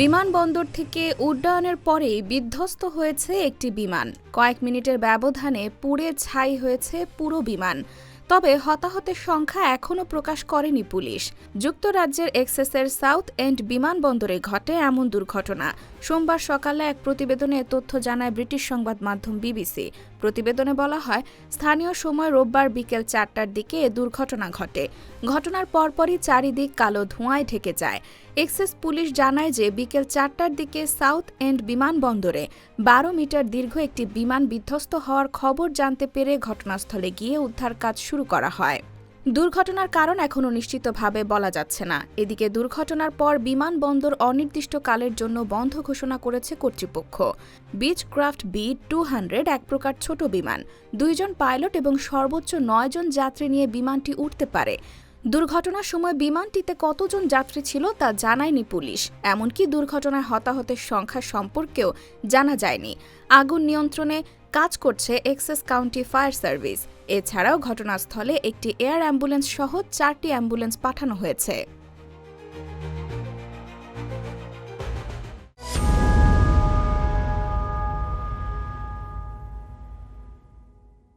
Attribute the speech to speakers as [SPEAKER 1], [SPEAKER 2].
[SPEAKER 1] বিমানবন্দর থেকে উড্ডয়নের পরেই বিধ্বস্ত হয়েছে একটি বিমান। কয়েক মিনিটের ব্যবধানে পুড়ে ছাই হয়েছে পুরো বিমান। তবে হতাহতের সংখ্যা এখনও প্রকাশ করেনি পুলিশ। যুক্তরাজ্যের এক্সেসের সাউথ এন্ড বিমানবন্দরে ঘটে এমন দুর্ঘটনা। সোমবার সকালে এক প্রতিবেদনে তথ্য জানায় ব্রিটিশ সংবাদ মাধ্যম বিবিসি। প্রতিবেদনে বলা হয়, স্থানীয় সময় রোববার বিকেল চারটার দিকে এ দুর্ঘটনা ঘটে। ঘটনার পরপরই চারিদিক কালো ধোঁয়ায় ঢেকে যায়। এক্সেস পুলিশ জানায় যে বিকেল চারটার দিকে সাউথ এন্ড বিমানবন্দরে বারো মিটার দীর্ঘ একটি বিমান বিধ্বস্ত হওয়ার খবর জানতে পেরে ঘটনাস্থলে গিয়ে উদ্ধার কাজ শুরু করা হয়। দুর্ঘটনার কারণ এখনও নিশ্চিতভাবে বলা যাচ্ছে না। এদিকে দুর্ঘটনার পর বিমানবন্দর অনির্দিষ্টকালের জন্য বন্ধ ঘোষণা করেছে কর্তৃপক্ষ। বিচক্রাফট বি টু হান্ড্রেড এক প্রকার ছোট বিমান। দুইজন পাইলট এবং সর্বোচ্চ নয়জন যাত্রী নিয়ে বিমানটি উঠতে পারে। দুর্ঘটনার সময় বিমানটিতে কতজন যাত্রী ছিল তা জানায়নি পুলিশ। এমনকি দুর্ঘটনায় হতাহতের সংখ্যা সম্পর্কেও জানা যায়নি। আগুন নিয়ন্ত্রণে কাজ করছে এক্সেস কাউন্টি ফায়ার সার্ভিস। এছাড়াও ঘটনাস্থলে একটি এয়ার অ্যাম্বুলেন্স সহ চারটি অ্যাম্বুলেন্স পাঠানো হয়েছে।